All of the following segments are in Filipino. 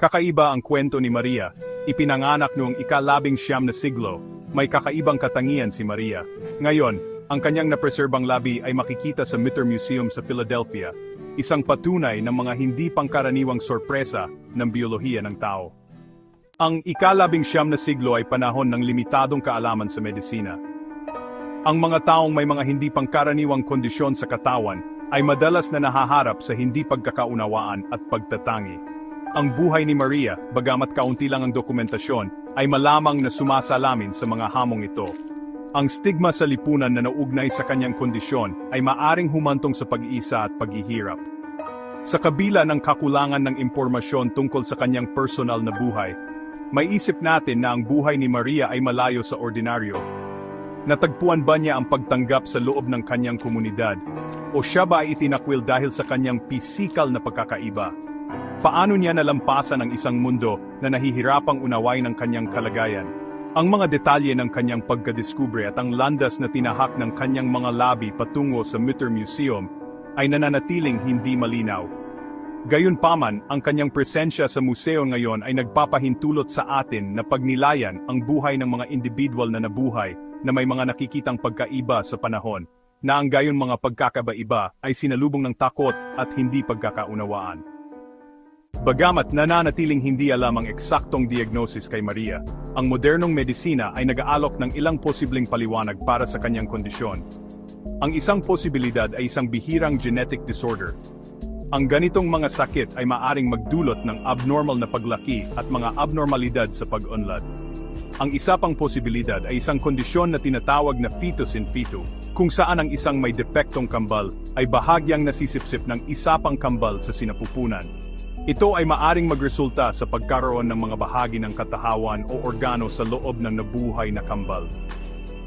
Kakaiba ang kwento ni Maria, ipinanganak noong ikalabing siyam na siglo, may kakaibang katangian si Maria. Ngayon, ang kanyang napreserbang labi ay makikita sa Mitter Museum sa Philadelphia, isang patunay ng mga hindi pangkaraniwang sorpresa ng biyolohiya ng tao. Ang ikalabing siyam na siglo ay panahon ng limitadong kaalaman sa medisina. Ang mga taong may mga hindi pangkaraniwang kondisyon sa katawan ay madalas na nahaharap sa hindi pagkakaunawaan at pagtatangi. Ang buhay ni Maria, bagamat kaunti lang ang dokumentasyon, ay malamang na sumasalamin sa mga hamong ito. Ang stigma sa lipunan na naugnay sa kanyang kondisyon ay maaring humantong sa pag-iisa at paghihirap. Sa kabila ng kakulangan ng impormasyon tungkol sa kanyang personal na buhay, may isip natin na ang buhay ni Maria ay malayo sa ordinaryo. Natagpuan ba niya ang pagtanggap sa loob ng kanyang komunidad? O siya ba ay itinakwil dahil sa kanyang pisikal na pagkakaiba? Paano niya nalampasan ang isang mundo na nahihirapang unaway ng kanyang kalagayan? Ang mga detalye ng kanyang pagkadiskubre at ang landas na tinahak ng kanyang mga labi patungo sa Mutter Museum ay nananatiling hindi malinaw. Gayunpaman, ang kanyang presensya sa museo ngayon ay nagpapahintulot sa atin na pagnilayan ang buhay ng mga individual na nabuhay na may mga nakikitang pagkaiba sa panahon, na ang gayon mga pagkakabaiba ay sinalubong ng takot at hindi pagkakaunawaan. Bagamat nananatiling hindi alam ang eksaktong diagnosis kay Maria, ang modernong medisina ay nag-aalok ng ilang posibleng paliwanag para sa kanyang kondisyon. Ang isang posibilidad ay isang bihirang genetic disorder. Ang ganitong mga sakit ay maaring magdulot ng abnormal na paglaki at mga abnormalidad sa pag-unlad. Ang isa pang posibilidad ay isang kondisyon na tinatawag na fetus in fetu, kung saan ang isang may depektong kambal ay bahagyang nasisipsip ng isa pang kambal sa sinapupunan. Ito ay maaring magresulta sa pagkaroon ng mga bahagi ng katahawan o organo sa loob ng nabuhay na kambal.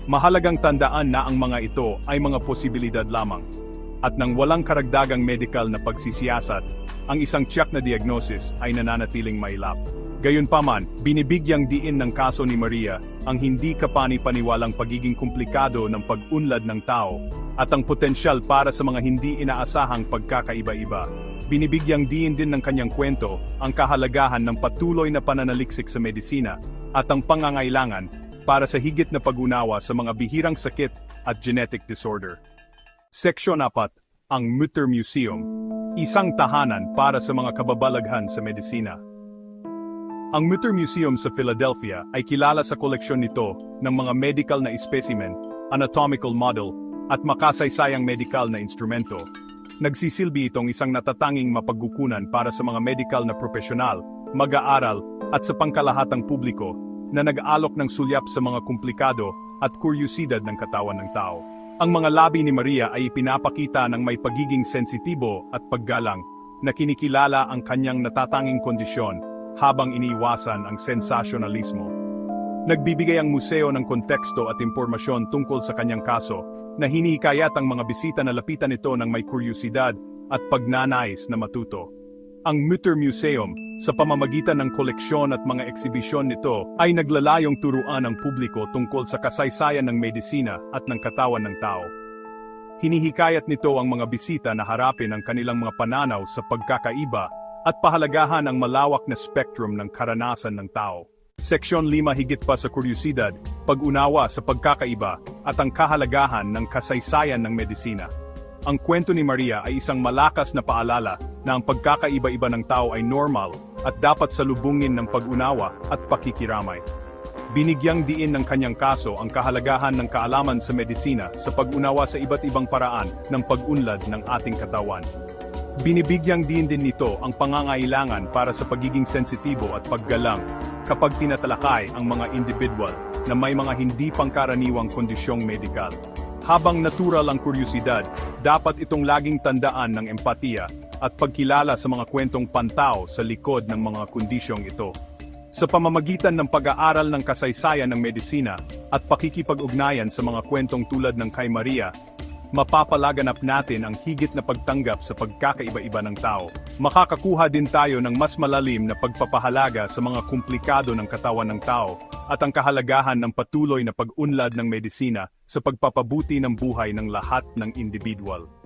Mahalagang tandaan na ang mga ito ay mga posibilidad lamang. At nang walang karagdagang medical na pagsisiyasat, ang isang tiyak na diagnosis ay nananatiling mailap. Gayunpaman, binibigyang diin ng kaso ni Maria ang hindi kapani-paniwalang pagiging komplikado ng pag-unlad ng tao at ang potensyal para sa mga hindi inaasahang pagkakaiba-iba. Binibigyang diin din ng kanyang kwento ang kahalagahan ng patuloy na pananaliksik sa medisina at ang pangangailangan para sa higit na pag-unawa sa mga bihirang sakit at genetic disorder. Seksyon 4, ang Mutter Museum, isang tahanan para sa mga kababalaghan sa medisina. Ang Mutter Museum sa Philadelphia ay kilala sa koleksyon nito ng mga medical na specimen, anatomical model, at makasaysayang medical na instrumento. Nagsisilbi itong isang natatanging mapagkukunan para sa mga medical na profesional, mag-aaral, at sa pangkalahatang publiko na nag-alok ng sulyap sa mga komplikado at kuryusidad ng katawan ng tao. Ang mga labi ni Maria ay ipinapakita ng may pagiging sensitibo at paggalang na kinikilala ang kanyang natatanging kondisyon habang iniiwasan ang sensasyonalismo. Nagbibigay ang museo ng konteksto at impormasyon tungkol sa kanyang kaso, na hinihikayat ang mga bisita na lapitan ito ng may kuryusidad at pagnanais na matuto. Ang Mutter Museum, sa pamamagitan ng koleksyon at mga eksibisyon nito, ay naglalayong turuan ang publiko tungkol sa kasaysayan ng medisina at ng katawan ng tao. Hinihikayat nito ang mga bisita na harapin ang kanilang mga pananaw sa pagkakaiba at pahalagahan ang malawak na spectrum ng karanasan ng tao. Seksyon 5 higit pa sa kuryusidad, pag-unawa sa pagkakaiba, at ang kahalagahan ng kasaysayan ng medisina. Ang kwento ni Maria ay isang malakas na paalala na ang pagkakaiba-iba ng tao ay normal at dapat salubungin ng pag-unawa at pakikiramay. Binigyang diin ng kanyang kaso ang kahalagahan ng kaalaman sa medisina sa pag-unawa sa iba't ibang paraan ng pag-unlad ng ating katawan. Binibigyang din din nito ang pangangailangan para sa pagiging sensitibo at paggalang kapag tinatalakay ang mga individual na may mga hindi pangkaraniwang kondisyong medikal. Habang natural ang kuryusidad, dapat itong laging tandaan ng empatiya at pagkilala sa mga kwentong pantao sa likod ng mga kondisyong ito. Sa pamamagitan ng pag-aaral ng kasaysayan ng medisina at pakikipag-ugnayan sa mga kwentong tulad ng kay Maria, mapapalaganap natin ang higit na pagtanggap sa pagkakaiba-iba ng tao. Makakakuha din tayo ng mas malalim na pagpapahalaga sa mga komplikado ng katawan ng tao at ang kahalagahan ng patuloy na pag-unlad ng medisina sa pagpapabuti ng buhay ng lahat ng individual.